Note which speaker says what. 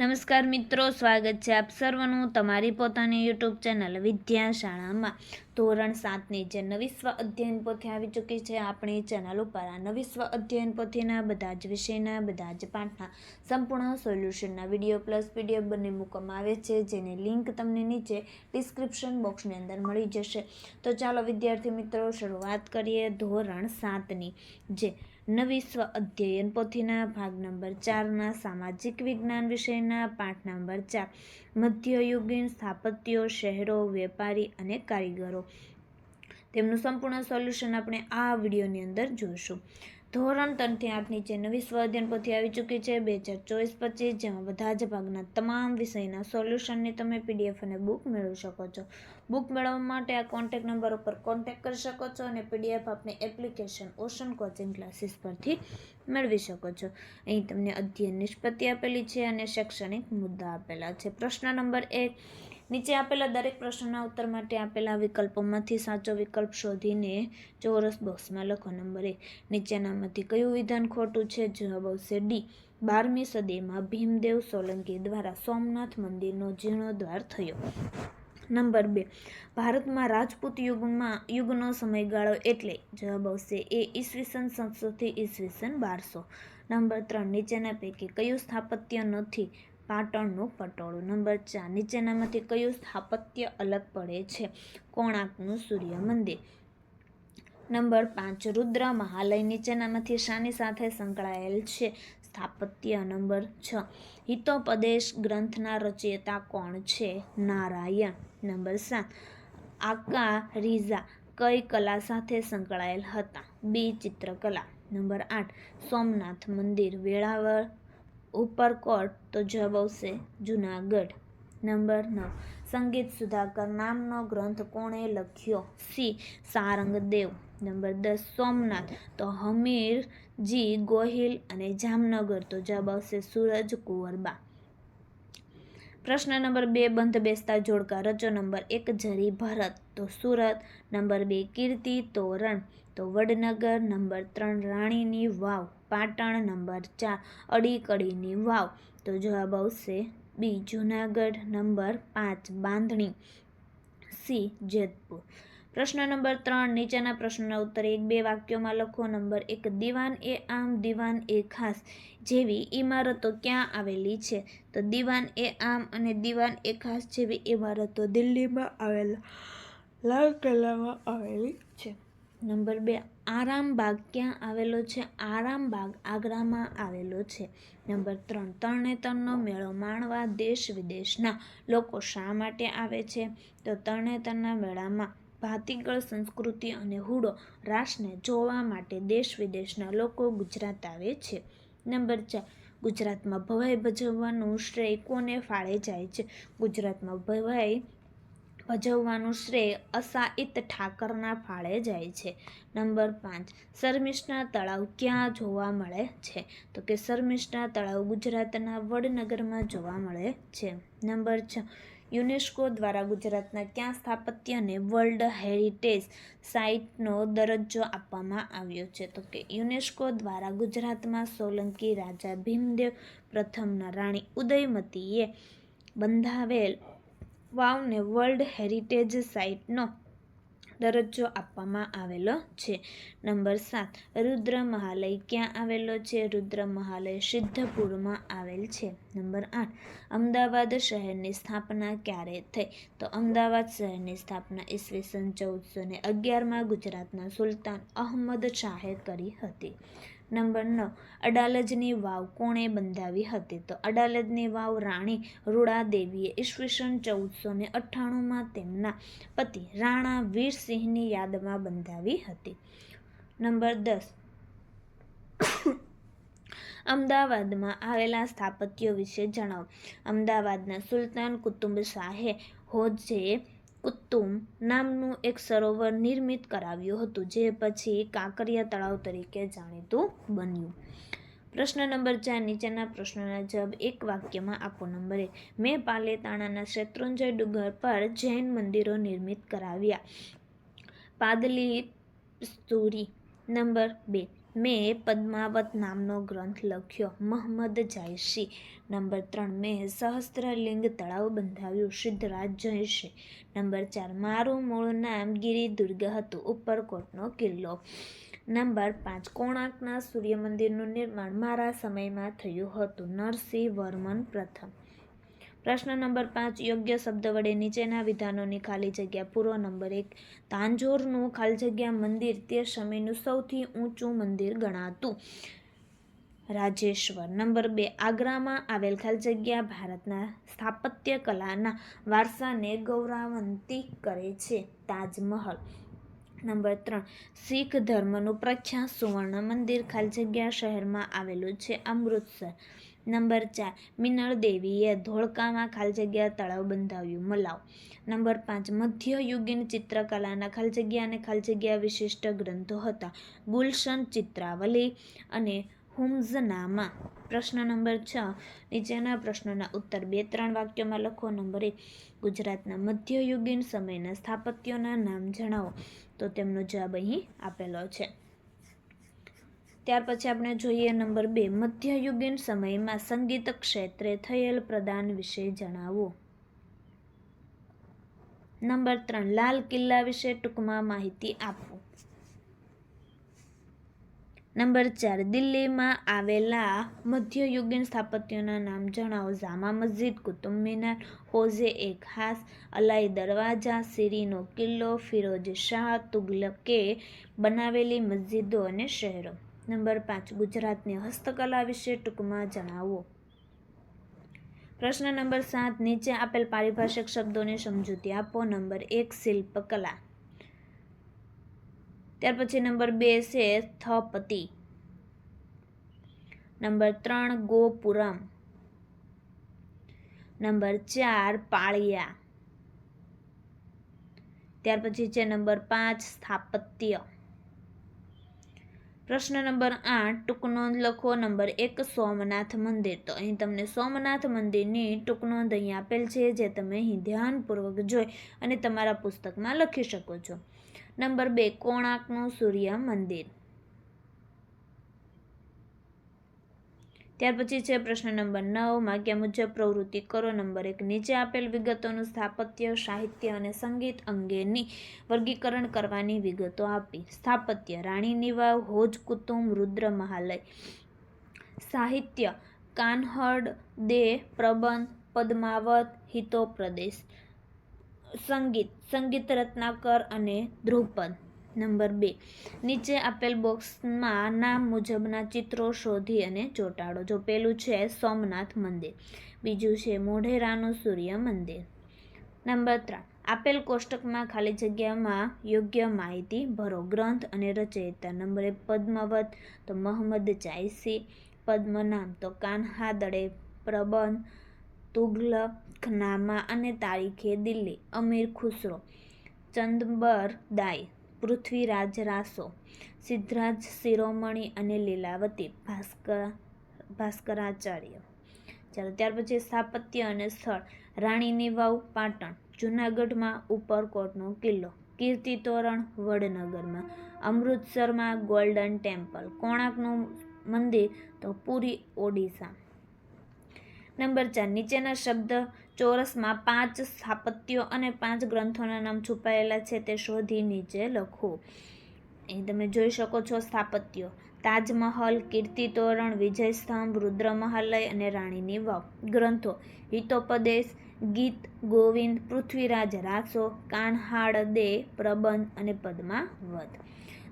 Speaker 1: નમસ્કાર મિત્રો, સ્વાગત છે આપ સર્વનું તમારી પોતાની યુટ્યુબ ચેનલ વિદ્યાશાળામાં. ધોરણ સાતની જે નવી સ્વ અધ્યયન પોથી આવી ચૂકી છે, આપણી ચેનલ ઉપર આ નવી સ્વ અધ્યયન પોથીના બધા જ વિષયના, બધા જ પાઠના સંપૂર્ણ સોલ્યુશનના વીડિયો પ્લસ પીડીએફ બંને મૂકવામાં આવે છે, જેની લિંક તમને નીચે ડિસ્ક્રિપ્શન બોક્સની અંદર મળી જશે. તો ચાલો વિદ્યાર્થી મિત્રો, શરૂઆત કરીએ ધોરણ સાતની જે નવી સ્વ અધ્યયન પોથીના ભાગ નંબર ચારના, સામાજિક વિજ્ઞાન વિષયના પાઠ નંબર ચાર, મધ્યયુગીન સ્થાપત્યો, શહેરો, વેપારી અને કારીગરો. તેમનું સંપૂર્ણ સોલ્યુશન આપણે આ વિડીયોની અંદર જોઈશું. ધોરણ ત્રણથી આઠ નીચે નવી સ્વ અધ્યયન પોથી આવી ચૂકી છે. બે હજાર ચોવીસ પચીસ, જેમાં બધા જ ભાગના તમામ વિષયના સોલ્યુશનની તમે પીડીએફ અને બુક મેળવી શકો છો. બુક મેળવવા માટે આ કોન્ટેક નંબર ઉપર કોન્ટેક કરી શકો છો અને પીડીએફ આપની એપ્લિકેશન ઓશન કોચિંગ ક્લાસીસ પરથી મેળવી શકો છો. અહીં તમને અધ્યયન નિષ્પત્તિ આપેલી છે અને શૈક્ષણિક મુદ્દા આપેલા છે. પ્રશ્ન નંબર એક, નીચે આપેલા દરેક પ્રશ્નના ઉત્તર માટે આપેલા વિકલ્પોમાંથી સાચો વિકલ્પ શોધીને ચોરસ બોક્સમાં લખો. નંબર એક, નીચેનામાંથી કયું વિધાન ખોટું છે? જવાબ આવશે ડી બારમી સદીમાં ભીમદેવ સોલંકી દ્વારા સોમનાથ મંદિરનો જીર્ણોદ્ધાર થયો. નંબર બે. ભારતમાં રાજપૂત યુગમાં, યુગનો સમયગાળો એટલે જવાબ આવશે એ ઈસવીસન સાતસોથી ઈસવીસન બારસો. નંબર ત્રણ, નીચેના પૈકી કયું સ્થાપત્ય નથી પાટણનું પટોળું? નંબર ચાર, નીચેનામાંથી કયું સ્થાપત્ય અલગ પડે છે? કોણાર્કનું સૂર્ય મંદિર. નંબર પાંચ, રુદ્ર મહાલય નીચેનામાંથી શાની સાથે સંકળાયેલ છે? સ્થાપત્ય નંબર છ. હિતોપદેશ ગ્રંથના રચયિતા કોણ છે? નારાયણ. નંબર સાત. આકા રીઝા કઈ કલા સાથે સંકળાયેલ હતા? બી, ચિત્રકલા. નંબર આઠ. સોમનાથ મંદિર, વેળાવળ, ઉપરકોટ તો જવાબ આવશે જુનાગઢ. નંબર નવ. સંગીત સુધાકર નામનો ગ્રંથ કોણે લખ્યો? સી. સારંગદેવ. નંબર દસ, સોમનાથ. તો હમીરજી ગોહિલ અને જામનગર. તો જવાબ આવશે સૂરજ કુંવરબા. પ્રશ્ન નંબર બે, બંધ બેસતા જોડકા. રચો નંબર એક, જરી ભરત. તો સુરત. નંબર બે, કીર્તિ તોરણ. તો વડનગર. નંબર ત્રણ, રાણીની વાવ. પાટણ. નંબર ચાર, અડીકડીની વાવ. તો જવાબ આવશે બી, જુનાગઢ નંબર પાંચ, બાંધણી સી, જેતપુર. પ્રશ્ન નંબર ત્રણ, નીચેના પ્રશ્નના ઉત્તર એક બે વાક્યોમાં લખો. નંબર એક, દીવાન એ આમ, દીવાન એ ખાસ. જેવી ઇમારતો ક્યાં આવેલી છે? તો દીવાન એ આમ અને દીવાન એ ખાસ જેવી ઇમારતો દિલ્હીમાં આવેલા, લાલ કિલ્લામાં આવેલી છે. નંબર બે આરામબાગ ક્યાં આવેલો છે? આરામબાગ આગ્રામાં આવેલો છે. નંબર ત્રણ તરણેતરનો મેળો માણવા દેશ વિદેશના લોકો શા માટે આવે છે? તો તરણેતરના મેળામાં ભાતીગળ સંસ્કૃતિ અને હુડો રાસને જોવા માટે દેશ વિદેશના લોકો ગુજરાત આવે છે. નંબર ચાર, ગુજરાતમાં ભવાઈ ભજવવાનું શ્રેય કોને ફાળે જાય છે? ગુજરાતમાં ભવાઈ ભજવવાનું શ્રેય અસાઇત ઠાકરના ફાળે જાય છે. નંબર પાંચ, શર્મિષ્ઠા તળાવ ક્યાં જોવા મળે છે? તો કે શર્મિષ્ઠા તળાવ ગુજરાતના વડનગરમાં જોવા મળે છે. નંબર છ, યુનેસ્કો દ્વારા ગુજરાતના ક્યાં સ્થાપત્યને વર્લ્ડ હેરિટેજ સાઇટનો દરજ્જો આપવામાં આવ્યો છે? તો કે યુનેસ્કો દ્વારા ગુજરાતમાં સોલંકી રાજા ભીમદેવ પ્રથમના રાણી ઉદયમતીએ બંધાવેલ વાવને વર્લ્ડ હેરિટેજ સાઇટનો દરજ્જો આપવામાં આવેલો છે. નંબર સાત, રુદ્ર મહાલય ક્યાં આવેલો છે? રુદ્ર મહાલય સિદ્ધપુરમાં આવેલ છે. નંબર આઠ, અમદાવાદ શહેરની સ્થાપના ક્યારે થઈ? તો અમદાવાદ શહેરની સ્થાપના ઈસવીસન ચૌદસો ને અગિયારમાં ગુજરાતના સુલતાન અહમદ શાહે કરી હતી. નંબર નવ અડાલજની વાવ કોણે બંધાવી હતી? તો અડાલજની વાવ રાણી રૂડાદેવીએ ઈસવીસન ચૌદસો ને અઠ્ઠાણુંમાં તેમના પતિ રાણા વીરસિંહની યાદમાં બંધાવી હતી. નંબર દસ. અમદાવાદમાં આવેલા સ્થાપત્યો વિશે જણાવો. અમદાવાદના સુલતાન કુતુબ શાહે હોજે કુતુમ નામનું એક સરોવર નિર્મિત કરાવ્યું હતું, જે પછી કાંકરિયા તળાવ તરીકે જાણીતું બન્યું. પ્રશ્ન નંબર ચાર, નીચેના પ્રશ્નોના જવાબ એક વાક્યમાં આપો. નંબર એક, મેં પાલેતાણાના શેત્રુંજય ડુંગર પર જૈન મંદિરો નિર્મિત કરાવ્યા. પાદલી સ્તુરી. નંબર બે મેં પદ્માવત નામનો ગ્રંથ લખ્યો, મહમદ જાયશી. નંબર ત્રણ, મેં સહસ્ત્રલિંગ તળાવ બંધાવ્યું સિદ્ધરાજ જયશી નંબર ચાર, મારું મૂળ નામ ગિરિદુર્ગ હતું, ઉપરકોટનો કિલ્લો. નંબર પાંચ, કોણાર્કના સૂર્ય મંદિરનું નિર્માણ મારા સમયમાં થયું હતું નરસિંહ વર્મન પ્રથમ. પ્રશ્ન નંબર પાંચ, યોગ્ય શબ્દ વડે નીચેના વિધાનોની ખાલી જગ્યા. પૂરો નંબર એક, તાંજોરનું ખાલી જગ્યા મંદિર તે સમયનું સૌથી ઊંચું મંદિર ગણાતું. રાજેશ્વર. નંબર બે, આગ્રામાં આવેલ ખાલી જગ્યા ભારતના સ્થાપત્ય કલાના વારસાને ગૌરવાન્વિત કરે છે તાજમહલ. નંબર ત્રણ, શીખ ધર્મનું પ્રખ્યાત સુવર્ણ મંદિર ખાલી જગ્યા શહેરમાં આવેલું છે અમૃતસર. નંબર ચાર, મિનળ દેવીએ ધોળકામાં ખાલી જગ્યા તળાવ બંધાવ્યું. મલાવ. નંબર પાંચ મધ્યયુગીન ચિત્રકલાના ખાલી જગ્યા અને ખાલી જગ્યા વિશિષ્ટ ગ્રંથો હતા. ગુલશન ચિત્રાવલી અને હુમ્ઝનામાં પ્રશ્ન નંબર છ, નીચેના પ્રશ્નોના ઉત્તર બે ત્રણ વાક્યોમાં લખો. નંબર એક, ગુજરાતના મધ્યયુગીન સમયના સ્થાપત્યોના નામ જણાવો. તો તેમનો જવાબ અહીં આપેલો છે. ત્યાર પછી આપણે જોઈએ નંબર બે, મધ્યયુગીન સમયમાં સંગીત ક્ષેત્રે થયેલ પ્રદાન વિશે જણાવો. નંબર ત્રણ, લાલ કિલ્લા વિશે ટૂંકમાં માહિતી આપો. નંબર ચાર, દિલ્હીમાં આવેલા મધ્યયુગીન સ્થાપત્યોના નામ જણાવો. જામા મસ્જિદ, કુતુબ મિનાર, હોઝે એ ખાસ, અલાઈ દરવાજા, સિરીનો કિલ્લો ફિરોજ શાહ, તુગલકે બનાવેલી મસ્જિદો અને શહેરો. નંબર પાંચ, ગુજરાતની હસ્તકલા વિશે ટૂંકમાં જણાવો. પ્રશ્ન નંબર સાત, નીચે આપેલ પારિભાષિક શબ્દોને સમજૂતી આપો. નંબર એક, શિલ્પકલા. ત્યાર પછી નંબર બે છે સ્થપતિ નંબર ત્રણ, ગોપુરમ. નંબર ચાર, પાળિયા. ત્યાર પછી છે નંબર પાંચ, સ્થાપત્ય. પ્રશ્ન નંબર આઠ, ટૂંક નોંધ લખો. નંબર એક, સોમનાથ મંદિર. તો અહીં તમને સોમનાથ મંદિરની ટૂંક નોંધ અહીં આપેલ છે, જે તમે અહીં ધ્યાનપૂર્વક જોઈ અને તમારા પુસ્તકમાં લખી શકો છો. નંબર બે, કોણાર્કનું સૂર્ય મંદિર. ત્યાર પછી છે પ્રશ્ન નંબર નવ માગ્યા મુજબ પ્રવૃત્તિ કરો. નંબર એક, નીચે આપેલ વિગતોનું સ્થાપત્ય, સાહિત્ય અને સંગીત અંગેની વર્ગીકરણ કરવાની વિગતો આપી. સ્થાપત્ય રાણીની વાવ હોજ કુતુમ રુદ્ર મહાલય. સાહિત્ય, કાન્હડ દે પ્રબંધ, પદ્માવત હિતોપ્રદેશ સંગીત સંગીત રત્નાકર અને ધ્રુપદ નંબર બે. નીચે આપેલ બોક્સમાં નામ મુજબના ચિત્રો શોધી અને ચોંટાડો. જો પેલું છે સોમનાથ મંદિર, બીજું છે મોઢેરાનું સૂર્ય મંદિર. નંબર ત્રણ. આપેલ કોષ્ટકમાં ખાલી જગ્યામાં યોગ્ય માહિતી ભરો. ગ્રંથ અને રચયિતા. નંબરે પદ્માવત, તો મોહમ્મદ જાયસી. પદ્મનામ, તો કાન્હા દળે પ્રબંધ તુઘલખનામા અને તારીખે દિલ્હી. અમીર ખુસરો, ચંદબર દાય પૃથ્વીરાજ રાસો, સિદ્ધરાજ શિરોમણી અને લીલાવતી ભાસ્કર, ભાસ્કરાચાર્ય. ચાલો ત્યાર પછી સ્થાપત્ય અને સ્થળ. રાણીની વાવ પાટણ, જૂનાગઢમાં ઉપરકોટનો કિલ્લો, કીર્તિ તોરણ વડનગરમાં, અમૃતસરમાં ગોલ્ડન ટેમ્પલ, કોણાર્કનું મંદિર તો પુરી ઓડિશા. નંબર ચાર, નીચેના શબ્દ ચોરસમાં પાંચ સ્થાપત્યો અને પાંચ ગ્રંથોના નામ છુપાયેલા છે, તે શોધી નીચે લખો. અહીં તમે જોઈ શકો છો સ્થાપત્યો. તાજમહલ કીર્તિ તોરણ વિજય સ્તંભ રુદ્ર અને રાણીની વાવ ગ્રંથો. હિતોપદેશ, ગીત, ગોવિંદ, પૃથ્વીરાજ, રાસો કાન્હાડ દે પ્રબંધ અને પદ્માવત.